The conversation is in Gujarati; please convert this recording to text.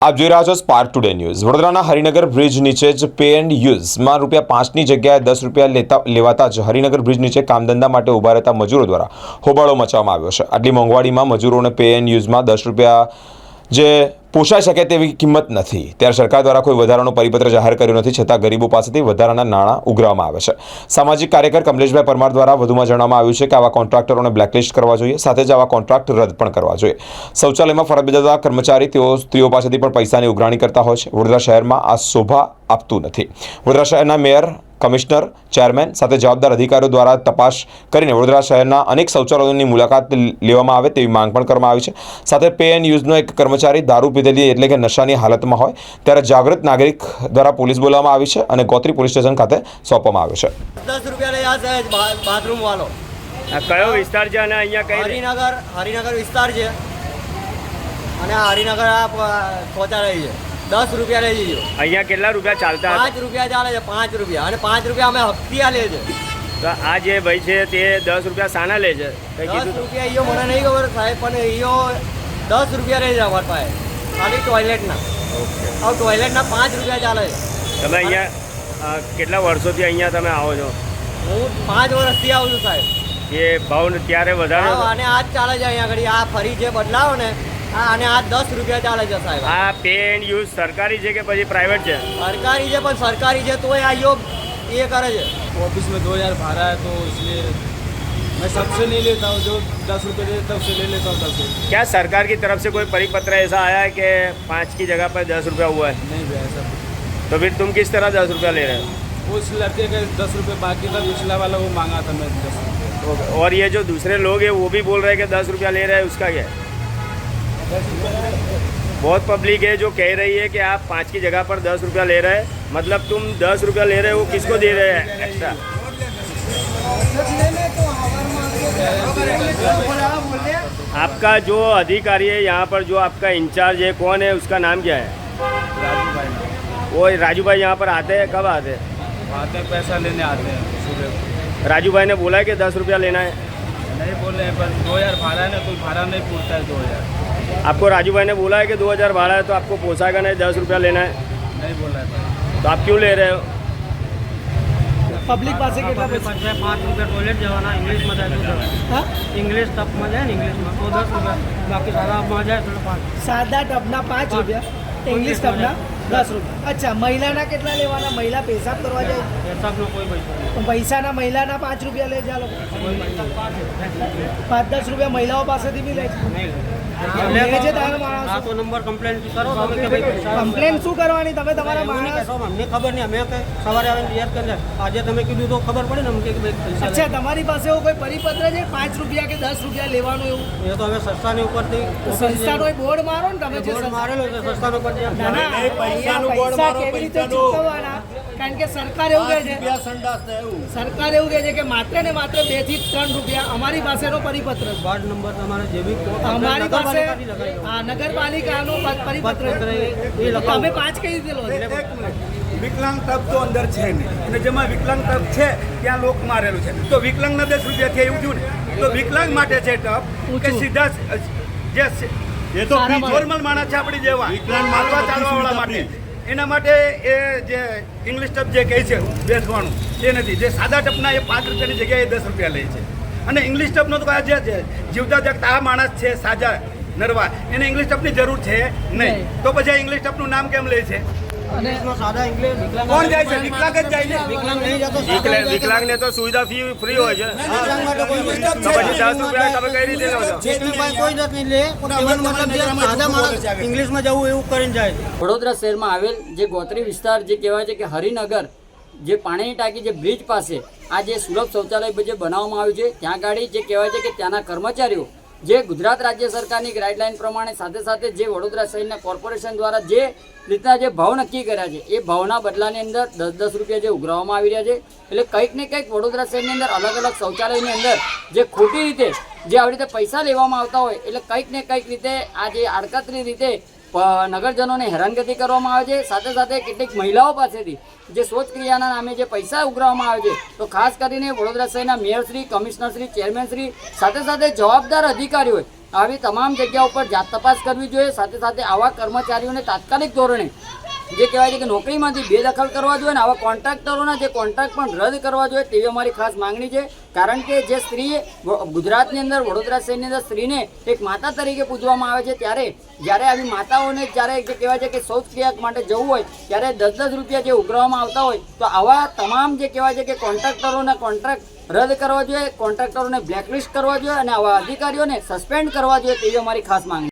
આપ જોઈ રહ્યા છો સ્પાર્ક ટુડે ન્યૂઝ વડોદરાના હરિનગર બ્રિજ નીચે જ પે એન્ડ યુઝમાં રૂપિયા પાંચની જગ્યાએ દસ રૂપિયા લેતા લેવાતા જ હરિનગર બ્રિજ નીચે કામધંધા માટે ઊભા રહેતા મજૂરો દ્વારા હોબાળો મચાવવામાં આવ્યો છે. આટલી મોંઘવાડીમાં મજૂરોને પે એન્ડ યુઝમાં દસ રૂપિયા જે પોષાઈ શકે તેવી કિંમત નથી. ત્યારે સરકાર દ્વારા કોઈ વધારાનો પરિપત્ર જાહેર કર્યો નથી, છતાં ગરીબો પાસેથી વધારાના નાણાં ઉઘરાવવામાં આવે છે. સામાજિક કાર્યકર કમલેશભાઈ પરમાર દ્વારા વધુમાં જણાવવામાં આવ્યું છે કે આવા કોન્ટ્રાક્ટરોને બ્લેકલિસ્ટ કરવા જોઈએ, સાથે જ આવા કોન્ટ્રાક્ટ રદ પણ કરવા જોઈએ. શૌચાલયમાં ફરજ બજાવતા કર્મચારી તેઓ સ્ત્રીઓ પાસેથી પણ પૈસાની ઉઘરાણી કરતા હોય છે. વડોદરા શહેરમાં આ શોભા આપતું નથી. વડોદરા શહેરના મેયર કમિશનર ચેરમેન સાથે જવાબદાર અધિકારીઓ દ્વારા તપાસ કરીને વડોદરા શહેરના અનેક શૌચાલયોની મુલાકાત લેવામાં આવે તેવી માંગ પણ કરવામાં આવી છે. સાથે પે એન્ડ યુઝનો એક કર્મચારી દારૂ પીધેલી એટલે કે નશાની હાલતમાં હોય ત્યારે જાગૃત નાગરિક દ્વારા પોલીસ બોલાવવામાં આવી છે અને ગોત્રી પોલીસ સ્ટેશન ખાતે સોંપવામાં આવ્યો છે. દસ રૂપિયા લઈ આ સાહેબ બાથરૂમ વાળો. કયો વિસ્તાર છે અને અહીંયા કઈ હરિનગર હરિનગર વિસ્તાર છે. અને હરિનગર આ શૌચાલય છે. દસ રૂપિયા લઈ જજો અહીંયા કેટલા રૂપિયા ચાલતા પાંચ રૂપિયા ચાલે છે પાંચ રૂપિયા. અને પાંચ રૂપિયા અમે હપ્તિયા લે છે. તો આ જે ભાઈ છે તે દસ રૂપિયા સાના લે છે? દસ રૂપિયા ઈયો મને નહીં ખબર સાહેબ પણ ઈયો દસ રૂપિયા લઈ જાય અમારી પાસે. ખાલી ટોયલેટના હવે ટોયલેટના પાંચ રૂપિયા ચાલે છે. તમે અહીંયા કેટલા વર્ષોથી અહીંયા તમે આવો છો? હું પાંચ વર્ષથી આવું છું સાહેબ. એ ભાવ ત્યારે વધારો અને આ જ ચાલે છે અહીંયા આગળ. આ ફરી જે બદલાવો ને આ અને આ દસ રૂપિયા ચાલે છે સાહેબ આ પે એન્ડ યુઝ સરકારી છે કે પછી પ્રાઇવેટ છે सरकारी है पर सरकारी है तो ये योग ये करे છે ऑफिस में दो हज़ार भाड़ा है तो इसलिए मैं सबसे नहीं लेता हूँ जो दस रुपये देते तब से ले लेता हूँ दस रुपये क्या सरकार की तरफ से कोई परिपत्र ऐसा आया है कि पाँच की जगह पर दस रुपया हुआ है नहीं भैया ऐसा कुछ। तो फिर तुम किस तरह दस रुपया ले रहे वो उस लड़के के दस रुपये बाकी था पिछला वाला वो मांगा था मैं दस रुपये हो और ये जो दूसरे लोग हैं वो भी बोल रहे हैं कि दस रुपया ले रहे हैं उसका क्या है बहुत पब्लिक है जो कह रही है कि आप पाँच की जगह पर दस रुपया ले रहे हैं। मतलब तुम दस रुपया ले रहे हो किसको दे रहे हैं? एक्स्ट्रा आपका जो अधिकारी है यहाँ पर जो आपका इंचार्ज है कौन है उसका नाम क्या है? राजू भाई वो राजू भाई यहाँ पर आते हैं कब आते हैं? आते हैं पैसा लेने आते हैं सुबह राजू भाई ने बोला है कि दस रुपया लेना है? नहीं बोले पर दो हज़ार भाड़ा है ना कोई भाड़ा नहीं पूछता है दो हज़ार। आपको राजू भाई ने बोला है कि दो हज़ार भाड़ा है तो आपको पोसाएगा नहीं दस रुपया लेना है नहीं बोला है तो आप क्यों ले रहे हो પબ્લિક પાસે કેટલા પૈસા પાસે પાંચ રૂપિયા ટોયલેટ જવાના ઇંગ્લિશમાં જાય તો દસ હા ઇંગ્લિશ ટપમાં જાય ને ઇંગ્લિશમાં તો દસ રૂપિયા બાકી સાદામાં જાય તો પાંચ સાદા ટબના પાંચ રૂપિયા ઇંગ્લિશ ટબના દસ રૂપિયા. અચ્છા મહિલાના કેટલા લેવાના? મહિલા પેશાબ કરવા જાય? પેશાબનો કોઈ પૈસા પૈસાના મહિલાના પાંચ રૂપિયા લે લોકો પાંચ દસ રૂપિયા મહિલાઓ પાસેથી બી લે કમ્પ્લેન શું કરવાની? તમે તમારા માણસ અમને ખબર નહીં. અમે સવારે આવીને કરી આજે તમે કીધું તો ખબર પડે ને અમને કે અચ્છા તમારી પાસે એવો કોઈ પરિપત્ર છે? પાંચ રૂપિયા કે દસ રૂપિયા લેવાનું એવું? એ તો હવે સંસ્થાની ઉપરથી સંસ્થાનો બોર્ડ મારો ને તમે જે બોર્ડ સંસ્થા- મારેલો છે સંસ્થાનો ઉપર ના, પૈસા કેવી રીતે ચૂકવવાના કારણ કે સરકાર એવું કહે છે સરકાર એવું કહે છે કે માત્ર ને માત્ર બેથી ત્રણ રૂપિયા અમારી પાસેનો પરિપત્ર. વાર્ડ નંબર તમારે જે બી અમારી પાસે નગરપાલિકાથી લગાવી દો. આ નગરપાલિકાનો પરિપત્ર છે. એ લખાવો. પાંચ કહી રીતે વિકલાંગ તબ તો અંદર છે નહીં અને જેમાં વિકલાંગ તબ છે ત્યાં લોક મારેલું છે તો વિકલાંગના દસ રૂપિયા થયા એવું થયું ને તો વિકલાંગ માટે છે તપ કે. સીધા જે એ તો. નોર્મલ માણસ છે આપણી જેવા. માલવા ચાલવાવાળા માટે. એના માટે એ જે ઇંગ્લિશ ટપ જે કહે છે બેસવાનું એ નથી. જે સાદા ટપના એ પાંચ રૂપિયાની જગ્યાએ દસ રૂપિયા લે છે. અને ઇંગ્લિશ ટપનો તો આ જે છે જીવતા જગતા આ માણસ છે સાજા નરવા. એને ઇંગ્લિશ ટપની જરૂર છે નહીં. તો પછી આ ઇંગ્લિશ ટપનું નામ કેમ લે છે? વિકલાંગ કોણ જાય છે? વિકલાંગ જ જાય છે? વિકલાંગ નહીં જતો વિકલાંગ વિકલાંગને તો સુવિધા ફી ફ્રી હોય છે. ઇંગ્લિશમાં જવું એવું કરીને જાય વડોદરા શહેરમાં આવેલ જે ગોત્રી વિસ્તાર જે કહેવાય છે કે હરિનગર જે પાણીની ટાંકી જે બ્રિજ પાસે આ જે સુલભ શૌચાલય જે બનાવવામાં આવ્યું છે ત્યાં ગાડી જે કહેવાય છે કે ત્યાંના કર્મચારીઓ જે ગુજરાત રાજ્ય સરકારની ગાઈડલાઈન પ્રમાણે સાથે સાથે જે વડોદરા શહેરના કોર્પોરેશન દ્વારા જે રીતના જે ભાવ નક્કી કર્યા છે, એ ભાવના બદલાની અંદર દસ દસ રૂપિયા જે ઉઘરાવવામાં આવી રહ્યા છે. એટલે કંઈક ને કંઈક વડોદરા શહેરની અંદર અલગ અલગ શૌચાલયની અંદર જે ખોટી રીતે જે આવી રીતે પૈસા લેવામાં આવતા હોય, એટલે કંઈક ને કંઈક રીતે આ જે આડકતરી રીતે નગરજનોને હેરાનગતિ કરવામાં આવે છે. સાથે સાથે કેટલીક મહિલાઓ પાસેથી જે શોધક્રિયાના નામે જે પૈસા ઉઘરાવવામાં આવે છે, તો ખાસ કરીને વડોદરા શહેરના મેયરશ્રી કમિશનરશ્રી ચેરમેનશ્રી સાથે સાથે જવાબદાર અધિકારીઓએ આવી તમામ જગ્યા ઉપર જાત તપાસ કરવી જોઈએ. સાથે સાથે આવા કર્મચારીઓને તાત્કાલિક ધોરણે જે કહેવાય છે કે નોકરીમાંથી બેદખલ કરવા જોઈએ અને આવા કોન્ટ્રાક્ટરોના જે કોન્ટ્રાક્ટ પણ રદ કરવા જોઈએ તેવી અમારી ખાસ માંગણી છે. કારણ કે જે સ્ત્રી ગુજરાતની અંદર, વડોદરા શહેરની અંદર સ્ત્રીને એક માતા તરીકે પૂજવામાં આવે છે, ત્યારે જ્યારે આવી માતાઓને જ્યારે જે કહેવાય છે કે શૌચક્રિયા માટે જવું હોય, ત્યારે દસ દસ રૂપિયા જે ઉઘરાવવામાં આવતા હોય, તો આવા તમામ જે કહેવાય છે કે કોન્ટ્રાક્ટરોના કોન્ટ્રાક્ટ રદ કરવા જોઈએ, કોન્ટ્રાક્ટરોને બ્લેકલિસ્ટ કરવા જોઈએ અને આવા અધિકારીઓને સસ્પેન્ડ કરવા જોઈએ તેવી અમારી ખાસ માંગણી